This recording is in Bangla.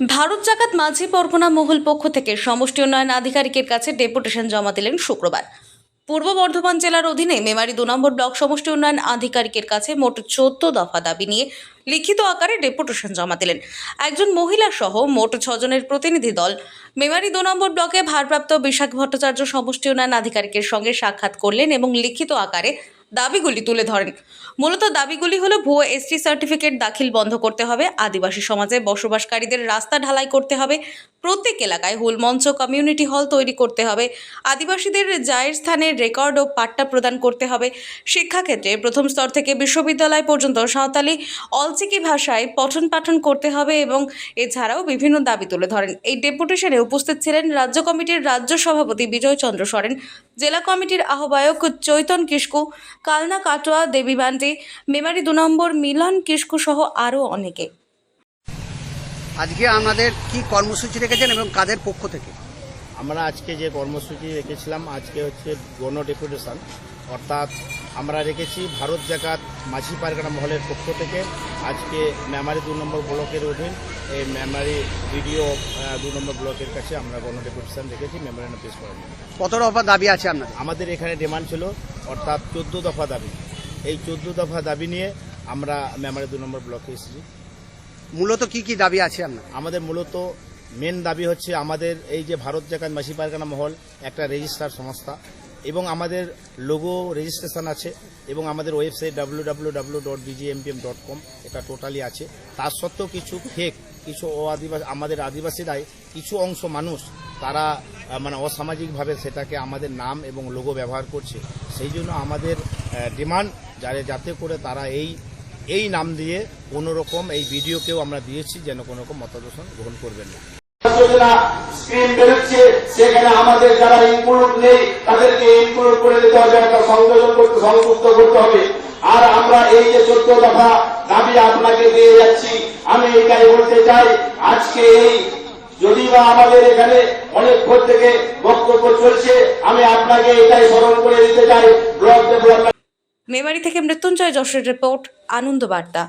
ভারত জাকাত মাঝি পরগনা মহল পক্ষ থেকে সমষ্টি উন্নয়ন আধিকারিকের কাছে ডেপুটেশন জমা দিলেন শুক্রবার। পূর্ব বর্ধমান জেলার অধীনে মেমারি দু নম্বর ব্লক সমষ্টি উন্নয়ন আধিকারিকের কাছে মোট চোদ্দ দফা দাবি নিয়ে লিখিত আকারে ডেপুটেশন জমা দিলেন। একজন মহিলা সহ মোট ছজনের প্রতিনিধি দল মেমারি দু নম্বর ব্লকে ভারপ্রাপ্ত বিশাখ ভট্টাচার্য সমষ্টি উন্নয়ন আধিকারিকের সঙ্গে সাক্ষাৎ করলেন এবং লিখিত আকারে দাবিগুলি তুলে ধরেন। মূলত দাবিগুলি হলো ভুয়ো এসটি সার্টিফিকেট দাখিল বন্ধ করতে হবে, আদিবাসী সমাজে বসবাসকারীদের রাস্তা ঢালাই করতে হবে প্রত্যেক এলাকায় হুলমঞ্চ কমিউনিটি হল তৈরি করতে হবে। আদিবাসীদের জায়ের স্থানের রেকর্ড ও পাট্টা প্রদান করতে হবে। শিক্ষাক্ষেত্রে প্রথম স্তর থেকে বিশ্ববিদ্যালয় পর্যন্ত সাঁওতালি, অলচিকি ভাষায় পঠন পাঠন করতে হবে এবং এছাড়াও বিভিন্ন দাবি তুলে ধরেন। এই ডেপুটেশনে উপস্থিত ছিলেন রাজ্য কমিটির রাজ্য সভাপতি বিজয় চন্দ্র সরেন, জেলা কমিটির আহ্বায়ক চৈতন কিস্কু কালনা কাটোয়া, দেবী বান্ডি মেমারি দু নম্বর, মিলন কিস্কু সহ আরও অনেকে। আজকে আমাদের কি কর্মসূচি রেখেছেন এবং কাদের পক্ষ থেকে? আমরা আজকে যে কর্মসূচি রেখেছিলাম আজকে হচ্ছে গণ ডেপুটেশন। অর্থাৎ আমরা রেখেছি ভারত জাকাত মাঝি পারগানা মহলের পক্ষ থেকে। আজকে মেমারি দু নম্বর ব্লকের অধীন এই মেমারি ভিডিও দু নম্বর ব্লকের কাছে আমরা গণ ডেপুটেশন রেখেছি পেশ করার জন্য। কত দফা দাবি আছে আপনার আমাদের এখানে ডিমান্ড ছিল অর্থাৎ চোদ্দ দফা দাবি। এই চোদ্দ দফা দাবি নিয়ে আমরা মেমারি দু নম্বর ব্লকে এসেছি। মূলত কি কি দাবি আছে আমাদের মূলত মেন দাবি হচ্ছে আমাদের এই যে ভারত জাকাত মাসি পারগানা মহল একটা রেজিস্টার সংস্থা এবং আমাদের লোগো রেজিস্ট্রেশন আছে এবং আমাদের website W W W dot BGMPM dot com এটা টোটালি আছে। তার সত্ত্বেও কিছু ফেক কিছু ও আদিবাসী আমাদের আদিবাসীরাই কিছু অংশ মানুষ তারা মানে অসামাজিকভাবে সেটাকে আমাদের নাম এবং লোগো ব্যবহার করছে। সেই জন্য আমাদের ডিমান্ড যারা যাতে করে তারা এই এই নাম দিয়ে কোনো রকম এই ভিডিওকেও আমরা দিয়েছি যেন কোনো রকম মতাদর্শন গ্রহণ করবেন না। সেখানে আমাদের যারা ইনক্লুড নেই, তাদেরকে ইনক্লুড করে দিতে হবে, একটা সংযোজন করতে, সংযুক্ত করতে হবে। আর আমরা এই যে চোদ্দ দফা দাবি আপনাকে দিয়ে যাচ্ছি, আমি এটাই বলতে চাই, আজকে এই যদি বা আমাদের এখানে অনেকক্ষণ থেকে বক্তব্য চলছে, আমি আপনাকে এটাই স্মরণ করে দিতে চাই, ব্লক ডেভেলপমেন্ট মেমারি থেকে মৃত্যুঞ্জয় যশোর রিপোর্ট আনন্দ বার্তা